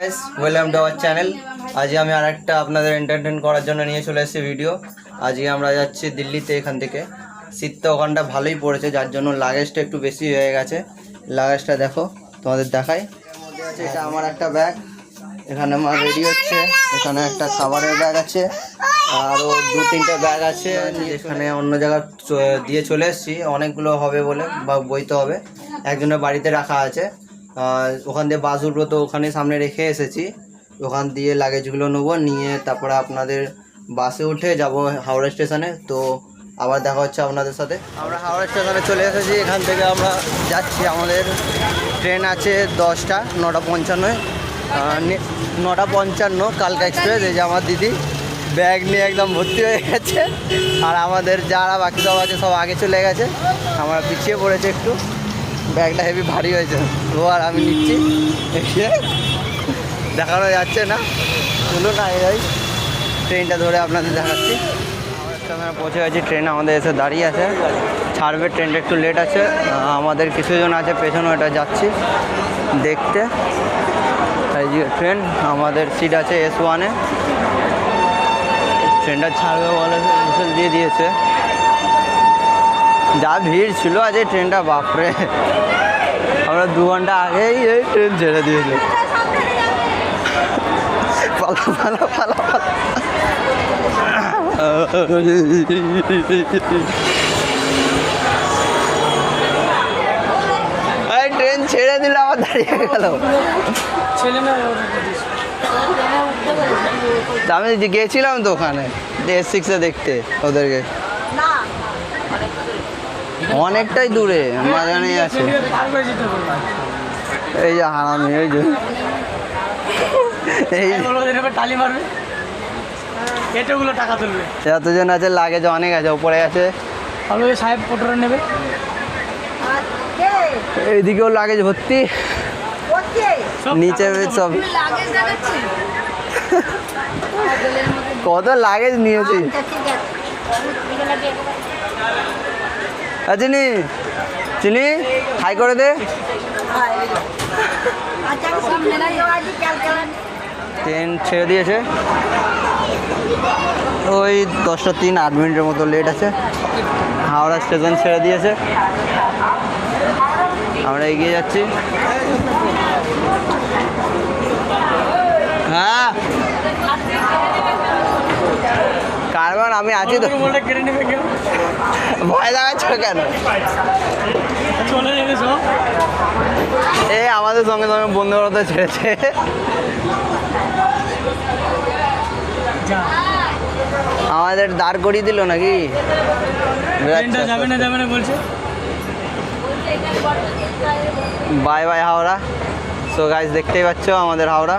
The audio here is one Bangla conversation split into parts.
ওয়েলকাম টু আওয়ার চ্যানেল আজকে আমি আরেকটা আপনাদের এন্টারটেন করার জন্য নিয়ে চলে এসেছি ভিডিও আজকে আমরা যাচ্ছি দিল্লিতে এখান থেকে। শীত তো ওখানটা ভালোই পড়েছে, যার জন্য লাগেজটা একটু বেশি হয়ে গেছে। লাগেজটা দেখো, তোমাদের দেখাই। এটা আমার একটা ব্যাগ এখানে আমার রেডি হচ্ছে। এখানে একটা খাবারের ব্যাগ আছে আরও দু তিনটে ব্যাগ আছে। এখানে অন্য জায়গা দিয়ে চলে এসেছি। অনেকগুলো হবে বলে, বা বইতে হবে। একজনের বাড়িতে রাখা আছে। আর ওখান দিয়ে বাস উঠবো তো ওখানে সামনে রেখে এসেছি। ওখান দিয়ে লাগেজগুলো নেব, নিয়ে তারপরে আপনাদের বাসে উঠে যাব হাওড়া স্টেশনে। তো আবার দেখা হচ্ছে আপনাদের সাথে। আমরা হাওড়া স্টেশনে চলে এসেছি, এখান থেকে আমরা যাচ্ছি। আমাদের ট্রেন আছে দশটা, নটা পঞ্চান্নয়। নটা পঞ্চান্ন, কালকা এক্সপ্রেস, এই যে আমার দিদি। ব্যাগ নিয়ে একদম ভর্তি হয়ে গেছে। আর আমাদের যারা বাকি সব আছে, সব আগে চলে গেছে। আমরা পিছিয়ে পড়েছে একটু। ব্যাগটা হেভি ভারী হয়েছে। ও আর আমি নিচ্ছি। দেখানো যাচ্ছে না। চলুন না এই ট্রেনটা ধরে আপনাদের দেখাচ্ছি। আমরা পৌঁছে গেছি। ট্রেন আমাদের এসে দাঁড়িয়ে আছে। ছাড়বে, ট্রেনটা একটু লেট আছে। আমাদের কিছুজন আছে পেছনে, ওটা যাচ্ছি দেখতে। যে ট্রেন, আমাদের সিট আছে এস ওয়ানে ট্রেনটা ছাড়বে বলে দিয়ে দিয়েছে। যা ভিড় ছিল আজ এই ট্রেনটা, বাপরে। আমরা দু ঘণ্টা আগেই এই ট্রেন ছেড়ে দিয়েছে। পালা পালা পালা পালা ট্রেন ছেড়ে দিল আবার দাঁড়িয়ে গেল। আমি গেছিলাম তো ওখানে এস সিক্সে দেখতে ওদেরকে। অনেকটাই দূরে মাঝানে আছে। এই যে হারামি এই যে। এই। টালি মারবে? টাকা তুলবে। যতজন আছে লাগেজ অনেক আছে ওপরে আছে। ভালো সাহেব ফটোটা নেবে। এইদিকেও লাগেজ ভর্তি। নিচে সব কত লাগেজ নিয়েছি। চিনি। চিনি? হাই করে দে। ট্রেন ছেড়ে দিয়েছে। ওই দশটা তিন আট মিনিটের মতো লেট আছে। হাওড়া স্টেশন ছেড়ে দিয়েছে। আমরা এগিয়ে যাচ্ছি। হ্যাঁ। কারণ আমি আছি তো। ভয় লাগাচ্ছ কেন? এই আমাদের সঙ্গে সঙ্গে বন্ধুরা তো ছেড়েছে। আমাদের দাঁড় করিয়ে দিল নাকি? যাবে না যাবে না বলছে। Bye bye Howrah. So guys দেখতেই পাচ্ছ আমাদের হাওড়া।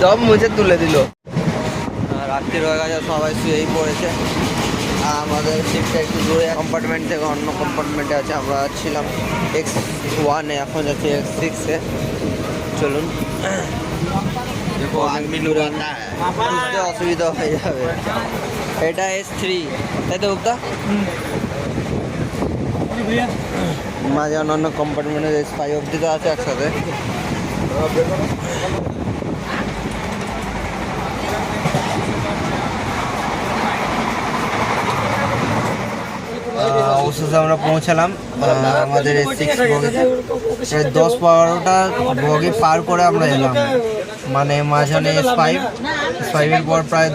সব মুছে তুলে দিল। রাত্রি হয়ে গেছে সবাই শুয়েই পড়েছে। আর আমাদের সিটটা একটু দূরে কম্পার্টমেন্ট থেকে অন্য কম্পার্টমেন্টে আছে আমরা ছিলাম এক্স ওয়ানে এখন যাচ্ছি এক্স সিক্সে চলুন। বুঝতে অসুবিধা হয়ে যাবে। এটা এস থ্রি তাই তো গুপ্তা? ভैया অন্য অন্যান্য কম্পার্টমেন্টের এস ফাইভ অব্দি তো আছে একসাথে। অবশেষে আমরা পৌঁছালাম। আমাদের সিক্স বগিতে প্রায় দশ বারোটা বগি পার করে আমরা এলাম। মানে মাঝখানে এস ফাইভ এস ফাইভের পর প্রায়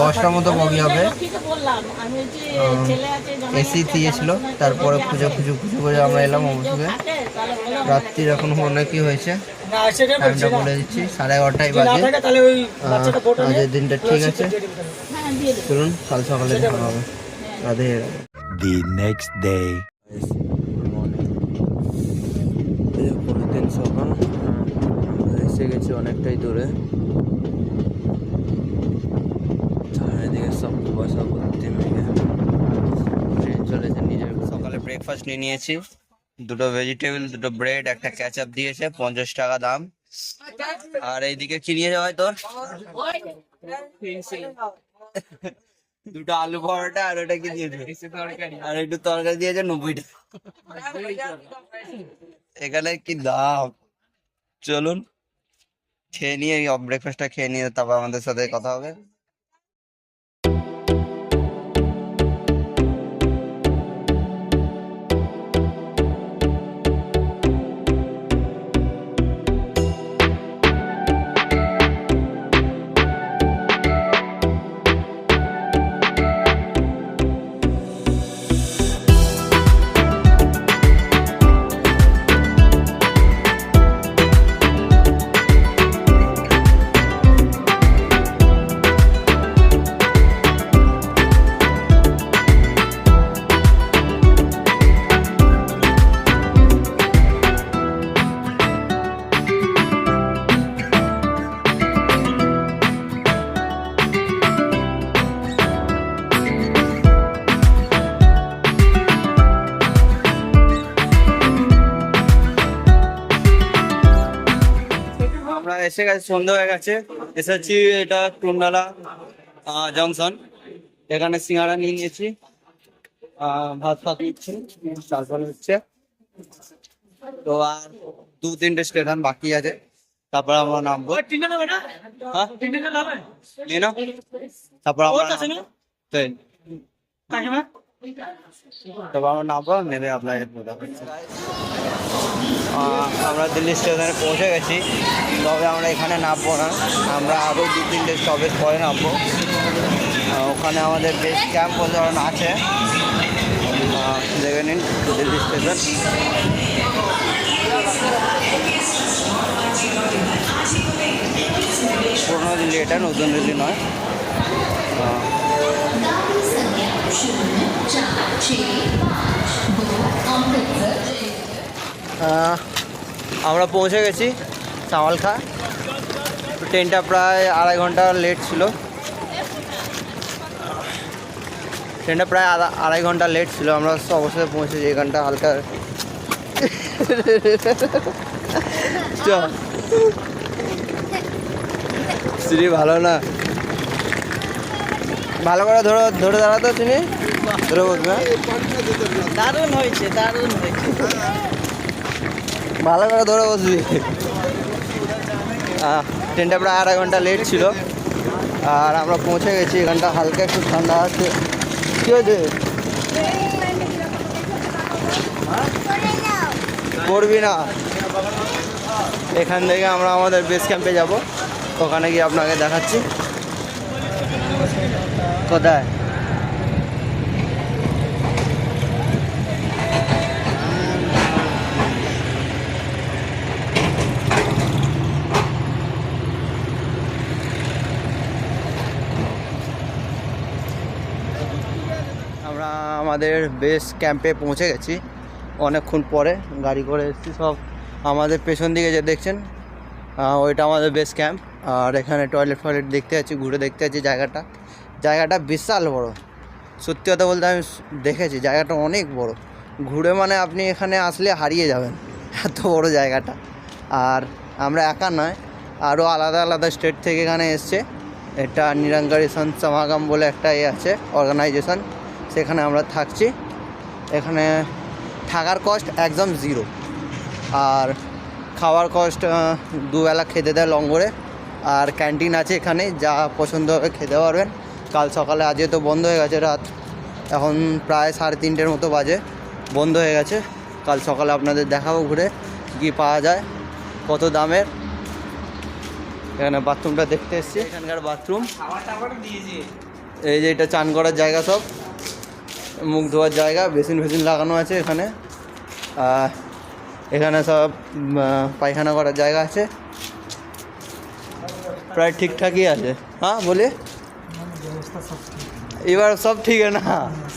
দশটার মতো বগি হবে। এসি দিয়েছিলো তারপরে খুঁজে খুঁজে খুঁজে করে আমরা এলাম অবশ্যই রাত্রির এখন কি হয়েছে? টাইমটা বলে দিচ্ছি সাড়ে এগারোটায় বাজে। আজের দিনটা ঠিক আছে। চলুন কাল সকালে দেখা হবে। রাধে দি নেক্সট ডে পরের দিন সকাল এসে গেছি অনেকটাই দূরে। চারিদিকে সব কুয়াশা ভর্তি মেঘে। ব্রেকফাস্ট নিয়ে নিয়েছি। দুটো ভেজিটেবল দুটো ব্রেড একটা ক্যাচআপ দিয়েছে, পঞ্চাশ টাকা দাম। আর এইদিকে কি নিয়ে যাওয়া হয় তোর? দুটো আলু পরোটা আর ওটা কি দিয়েছে? আর একটু তরকারি দিয়েছে, নব্বই টাকা। এখানে কি দাম? চলুন, খেয়ে নিয়ে ব্রেকফাস্টটা খেয়ে নিয়ে তারপর আমাদের সাথে কথা হবে। এসে গেছে সন্ধ্যা হয়ে গেছে। এসেছি এটা টুন্ডালা জংশন। এখানে সিঙ্গারা নিয়ে নিয়েছি। ভাত ফাত নিচ্ছি তারপরে হচ্ছে তো আর দু তিনটে স্টেশন বাকি আছে। তারপর আমরা নামবো। হ্যাঁ? তারপর আমরা ওর আমরা দিল্লি স্টেশনে পৌঁছে গেছি। তবে আমরা এখানে নামবো না। আমরা আরও দু তিনটে স্টপেজ পরে নামবো। ওখানে আমাদের বেশ ক্যাম্প ধরুন আছে। দেখে নিন দিল্লি স্টেশন। পুরোনো দিল্লি এটা নতুন দিল্লি নয়। আমরা পৌঁছে গেছি চামালখা ট্রেনটা প্রায় আড়াই ঘণ্টা লেট ছিল। ট্রেনটা প্রায় আড়াই ঘণ্টা লেট ছিল। আমরা অবশ্যই পৌঁছেছি এখানটা হালকা। শ্রী ভালো না? ভালো করে ধরো ধরে দাঁড়াতো তিনি ধরে বসবে? দারুণ হয়েছে দারুণ হয়েছে। ভালো করে ধরে বসবি। ট্রেনটা প্রায় আড়াই ঘণ্টা লেট ছিল। আর আমরা পৌঁছে গেছি এখানটা হালকা একটু ঠান্ডা আছে। কী হয়েছে? করবি না। এখান থেকে আমরা আমাদের বেস ক্যাম্পে যাব। ওখানে গিয়ে আপনাকে দেখাচ্ছি। কোথায়? আমরা আমাদের বেস ক্যাম্পে পৌঁছে গেছি। অনেকক্ষণ পরে গাড়ি করে এসেছি। সব আমাদের পেছন দিকে যে দেখছেন ওইটা আমাদের বেস ক্যাম্প। আর এখানে টয়লেট ফয়লেট দেখতে আছি ঘুরে দেখতে আছি জায়গাটা। জায়গাটা বিশাল বড়। সত্যি কথা বলতে আমি দেখেছি, জায়গাটা অনেক বড়। ঘুরে মানে আপনি এখানে আসলে হারিয়ে যাবেন এত বড় জায়গাটা। আর আমরা একা নয়, আরও আলাদা আলাদা স্টেট থেকে এখানে এসছে। এটা নিরঙ্কারী সমাগম বলে একটা এ আছে অর্গানাইজেশন সেখানে আমরা থাকছি। এখানে থাকার কস্ট একদম জিরো আর খাওয়ার কস্ট দুবেলা খেতে দেয় লঙ্গরে। আর ক্যান্টিন আছে এখানে, যা পছন্দ হবে খেতে পারবেন। কাল সকালে আজকে তো বন্ধ হয়ে গেছে রাত। এখন প্রায় সাড়ে তিনটের মতো বাজে বন্ধ হয়ে গেছে। কাল সকালে আপনাদের দেখাবো ঘুরে কি পাওয়া যায় কত দামের। এখানে বাথরুমটা দেখতে এসছি। এখানকার বাথরুম। এই যে এটা চান করার জায়গা সব। মুখ ধোয়ার জায়গা বেসিন ফেসিন লাগানো আছে এখানে। এখানে সব পায়খানা করার জায়গা আছে। প্রায় ঠিকঠাকই আছে। হ্যাঁ বলি। এবার সব ঠিক है ना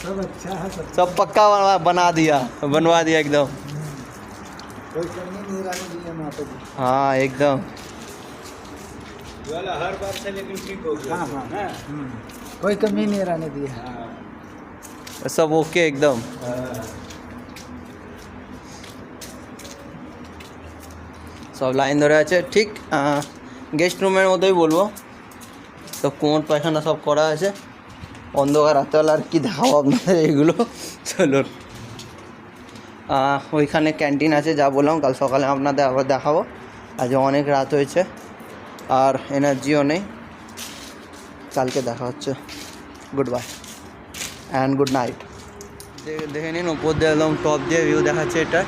सब अच्छा है सब सब पक्का बना बना दिया बनवा दिया एकदम कोई कमी नहीं रहने दी है वहाँ पे हाँ एकदम वाला हर बार से लेकिन ठीक हो गया हाँ, हाँ। हाँ, हम्म, कोई कमी नहीं रहने दिया हाँ, सब ओके एकदम हाँ। সব লাইন ধরে আছে ঠিক গেস্ট রুমের মতোই বলবো তো কোমর পায়খানা সব করা আছে অন্ধকার রাত্রেবেলা আর কি দেখাবো আপনাদের এগুলো। চলুন। ওইখানে ক্যান্টিন আছে, যা বললাম, কাল সকালে আপনাদের আবার দেখাবো। আজ অনেক রাত হয়েছে, আর এনার্জিও নেই। কালকে দেখা হচ্ছে। Good bye and good night দেখে নিন, উপর দিয়ে একদম টপ দিয়ে ভিউ দেখাচ্ছে এটা।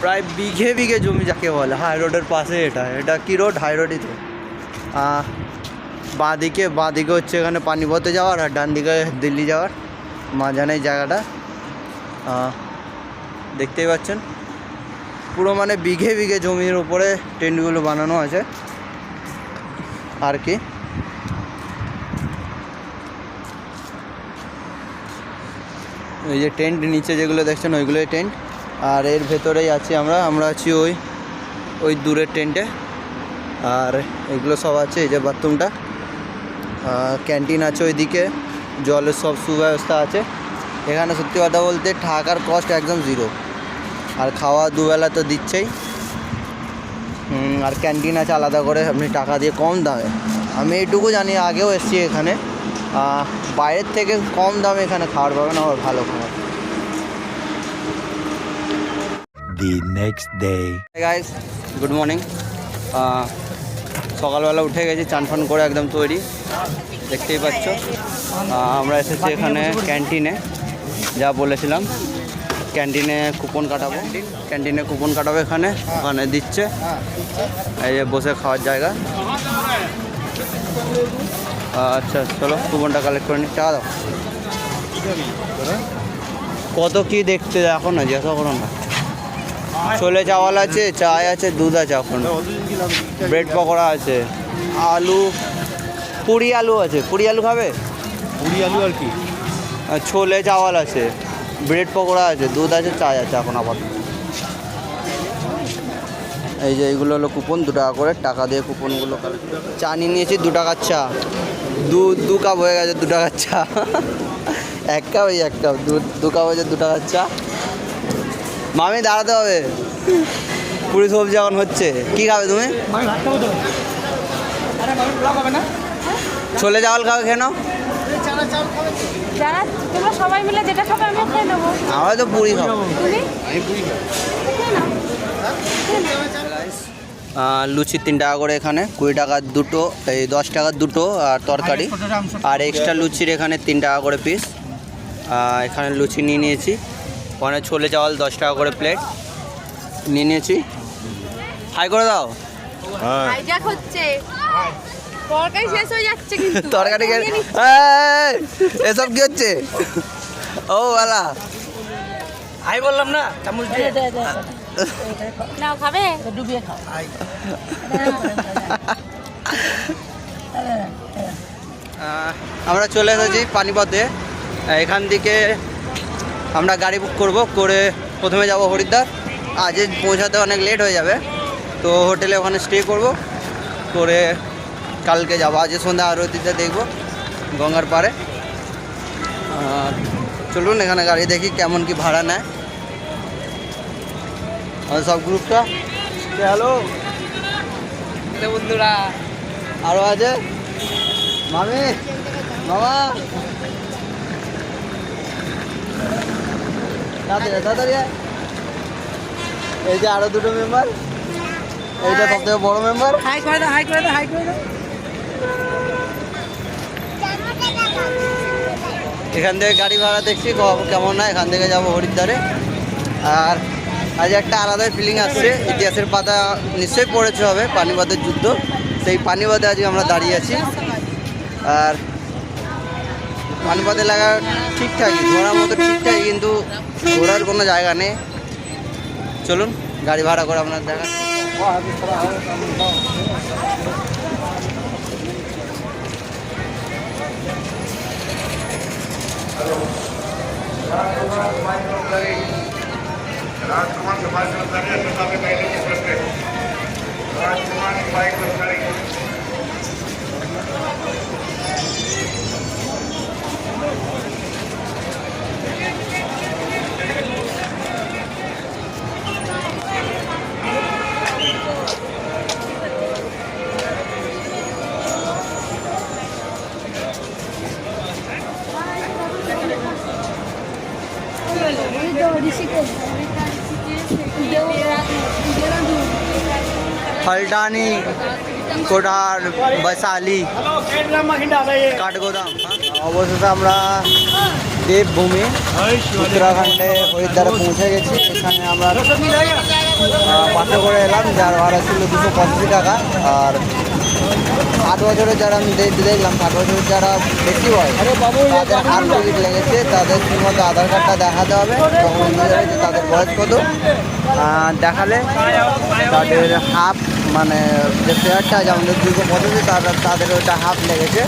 প্রায় বিঘে বিঘে জমি যাকে বলে হাই রোডের পাশে এটা। এটা কী রোড হাই রোডই তো। বাঁ দিকে বাঁ দিকে হচ্ছে এখানে পানিপথে যাওয়ার আর ডান দিকে দিল্লি যাওয়ার মাঝানে এই জায়গাটা। দেখতেই পাচ্ছেন। পুরো মানে বিঘে বিঘে জমির উপরে টেন্টগুলো বানানো আছে। আর কি। এই যে টেন্ট নিচে যেগুলো দেখছেন, ওইগুলোই টেন্ট। আর এর ভেতরেই আছি আমরা। আমরা আছি ওই ওই দূরের টেন্টে। আর এগুলো সব আছে, এই যে বাথরুমটা। ক্যান্টিন আছে ওইদিকে জলের সব সুব্যবস্থা আছে। এখানে সত্যি কথা বলতে থাকার কস্ট একদম জিরো আর খাওয়া দুবেলা তো দিচ্ছেই। আর ক্যান্টিন আছে আলাদা করে আপনি টাকা দিয়ে কম দামে। আমি এইটুকু জানি আগেও এসেছি এখানে। বাইরের থেকে কম দামে এখানে খাবার পাবেন আবার ভালো খাবার। The next day. Guys good morning সকালবেলা উঠে গেছি, চান ফান করে একদম তৈরি। দেখতেই পাচ্ছ। আমরা এসেছি এখানে ক্যান্টিনে, যা বলেছিলাম। ক্যান্টিনে কুপন কাটাবো। ক্যান্টিনে কুপন কাটাবো এখানে, ওখানে দিচ্ছে। এই যে বসে খাওয়ার জায়গা। আচ্ছা চলো, কুপনটা কালেক্ট করে নি। টাকা দাও। কত কি দেখতে দেখো না জিজ্ঞাসা করো না। ছোলে চাওয়াল আছে চায় আছে দুধ আছে এখন। ব্রেড পকোড়া আছে। আলু পুরি আলু আছে। পুরি আলু খাবে? পুরি আলু আর কি? ছোলে চাওয়াল আছে। ব্রেড পকোড়া আছে দুধ আছে চায় আছে এখন আবার। এই যে এইগুলো হলো কুপন দু টাকা করে টাকা দিয়ে কুপনগুলো চা নিয়ে নিয়েছি দু টাকার চা। দু দু কাপ হয়ে গেছে দু টাকার চা। এক কাপ এই এক কাপ দু দু কাপ হয়েছে দু টাকার চা। মামি দাঁড়াতে হবে। পুরি সবজি এখন হচ্ছে। কি খাবে তুমি? ছোলে চাল খাবে কেন খেয়ে আমরা তো পুরি লুচি তিন টাকা করে এখানে কুড়ি টাকার দুটো এই দশ টাকার দুটো আর তরকারি। আর এক্সট্রা লুচির এখানে তিন টাকা করে পিস এখানে লুচি নিয়ে নিয়েছি। ওখানে ছোলে চাওয়াল দশ টাকা করে প্লেট নিয়ে নিয়েছি। হাই করে দাও। হাইজ্যাক হচ্ছে। তরকারি শেষ হয়ে যাচ্ছে কিন্তু। তরকারি এসব কি হচ্ছে? ও বালা। আই বললাম না চামচ দিয়ে। নাও খাবে? আহ, আমরা চলে এসেছি পানিপথে। এখান থেকে আমরা গাড়ি বুক করব করে প্রথমে যাব হরিদ্বার। আজ পৌঁছাতে অনেক লেট হয়ে যাবে। তো হোটেলে ওখানে স্টে করব করে কালকে যাব। আজ সন্ধ্যা আরতিতে দেখব গঙ্গার পাড়ে। আর চলুন এখানে গাড়ি দেখি কেমন কি ভাড়া নেয়। আমাদের সব গ্রুপটা হ্যালো বন্ধুরা। আরও আছে? মামি? মামা? তাড়াতাড়ি এই যে আরও দুটো মেম্বার এইটা সব থেকে বড় মেম্বার হাই করে দাও হাই করে দাও হাই করে দাও। এখান থেকে গাড়ি ভাড়া দেখছি কেমন হয় এখান থেকে যাব হরিদ্বারে। আর আজ একটা আলাদাই ফিলিং আসছে ইতিহাসের পাতা নিশ্চয়ই পড়েছে হবে পানিপথের যুদ্ধ। সেই পানিপথে আজকে আমরা দাঁড়িয়ে আছি। আর পানিপথ এলাকা ঠিকঠাকই ঘোরার মতো ঠিকঠাকই, কিন্তু ঘোরার কোনো জায়গা নেই। চলুন, গাড়ি ভাড়া করে আপনার দেখা। फलटानी কোটার বৈশালী কাঠগোদাম অবশেষে আমরা দেবভূমি উত্তরাখণ্ডে হরিদ্বারে পৌঁছে গেছি এখানে আমরা আহ, বাসে করে এলাম যার ভাড়া ছিল দুশো পঁচাশি টাকা আর ষাট বছরের যারা আমি দেখলাম ষাট বছরের যারা বেশি হয় তাদের হাফ টিকিট লেগেছে তাদের ঠিকমতো আধার কার্ডটা দেখাতে হবে তখন তাদের বয়স কত। দেখালে তাদের হাফ মানে যে ফেয়ারটা আছে আমাদের দুশো পঁচাশি তাদের তাদের ওইটা হাফ লেগেছে।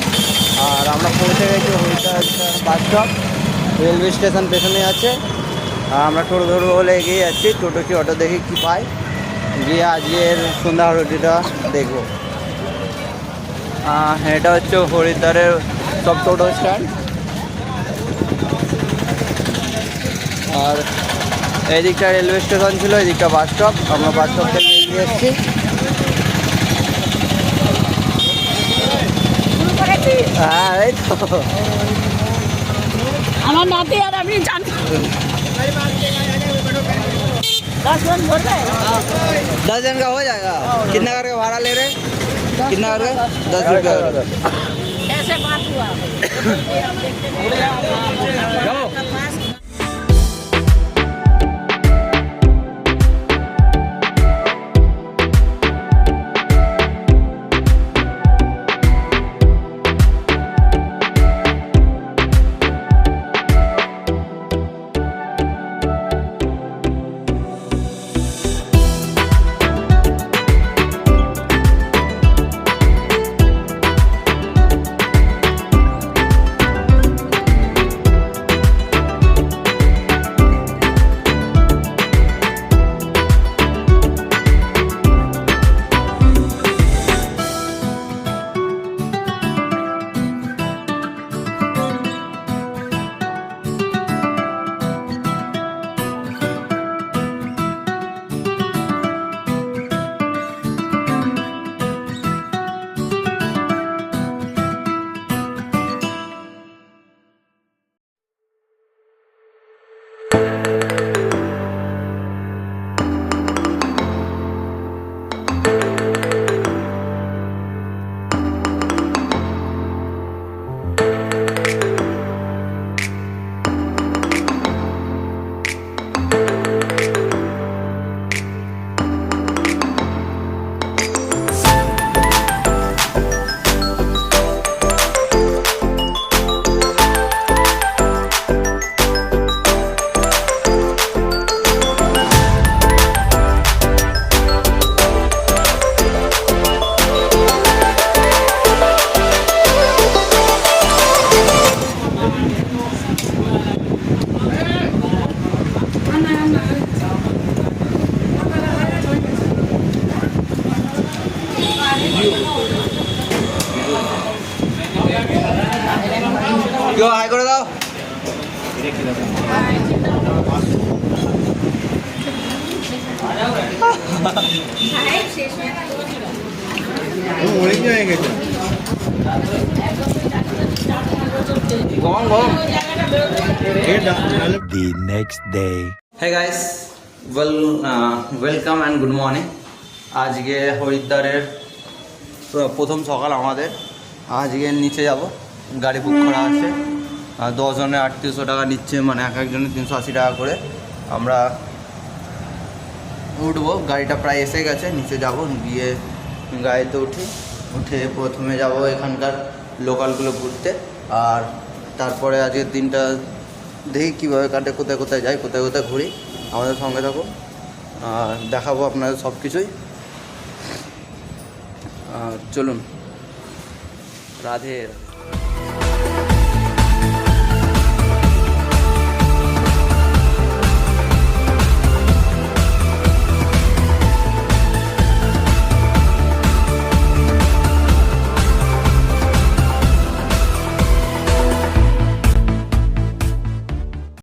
আর আমরা পৌঁছে গেছি Haridwar bus stop railway station পেছনে আছে। আর আমরা টোটো ধরবো বলে এগিয়ে যাচ্ছি। টোটো কি অটো দেখি কী পাই গিয়ে আজকের সন্ধ্যা রুটিটা দেখব। এটা হচ্ছে হরিদ্বারের সব টোটো স্ট্যান্ড আর এই দিকটা রেলওয়ে স্টেশন ছিল এই দিকটা বাস স্টপ আমরা বাস স্টপ থেকে এগিয়ে এসেছি হ্যাঁ এই তো আমার নাতি আর আপনি জান दस मिनट भर गए दस जन का हो जाएगा कितना करके भाड़ा ले रहे कितना करके दस रुपया ऐसे बात हुआ অনেক জায়গায় গেছে গম গম The next day. Hey guys well welcome and good morning আজকে হরিদ্বারের প্রথম সকাল আমাদের। আজকে নিচে যাব, গাড়ি বুক করা আছে। দশজনে আটত্রিশশো টাকা নিচ্ছে মানে এক একজনের তিনশো আশি টাকা করে। আমরা উঠবো, গাড়িটা প্রায় এসে গেছে, নিচে যাব, গিয়ে গাড়িতে উঠি। উঠে প্রথমে যাব এখানকার লোকালগুলো ঘুরতে, আর তারপরে আজকের দিনটা দেখি কীভাবে কাটে, কোথায় কোথায় যাই, কোথায় কোথায় ঘুরি, আমাদের সঙ্গে থাকো। আর দেখাবো আপনাদের সব কিছুই। আর চলুন। রাধে।